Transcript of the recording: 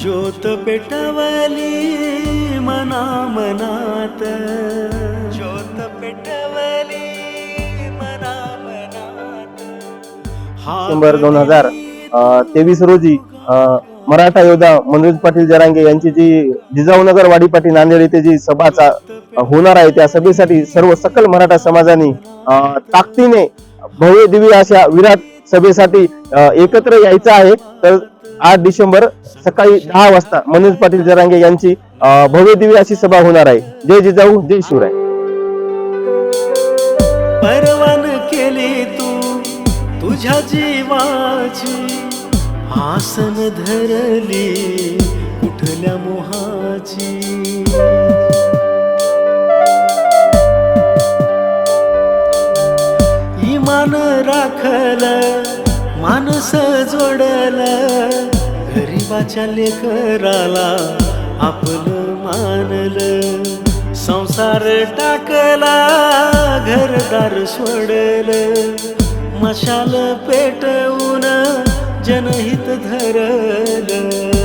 ज्योत पेटवली मना मनात. ज्योत पेटवली मना मनात. डिसेंबर दोन हजार तेवीस रोजी मराठा योद्धा मनोज पाटील जरांगे यांची जी जिजाऊनगर वाडीपाटी नांदेड येथे जी सभाचा होणार आहे त्या सभेसाठी सर्व सकल मराठा समाजाने ताकदीने भव्य दिव्य अशा विराट सभेसाठी एकत्र यायचं आहे. तर आठ डिसेंबर सकाळी दहा वाजता मनोज पाटील जरांगे यांची भव्य दिव्य अशी सभा होणार आहे. जय जिजाऊ जय शिवराय. परवान केली तू तुझ्या जीवाची आसन धरली कुठल्या मोहाची? इमान राखलं मानस जोडलं गरीबाच्या लेकराला आपलं मानलं. संसार टाकला घरदार सोडलं. मशाल पेटवून जनहित धरलं.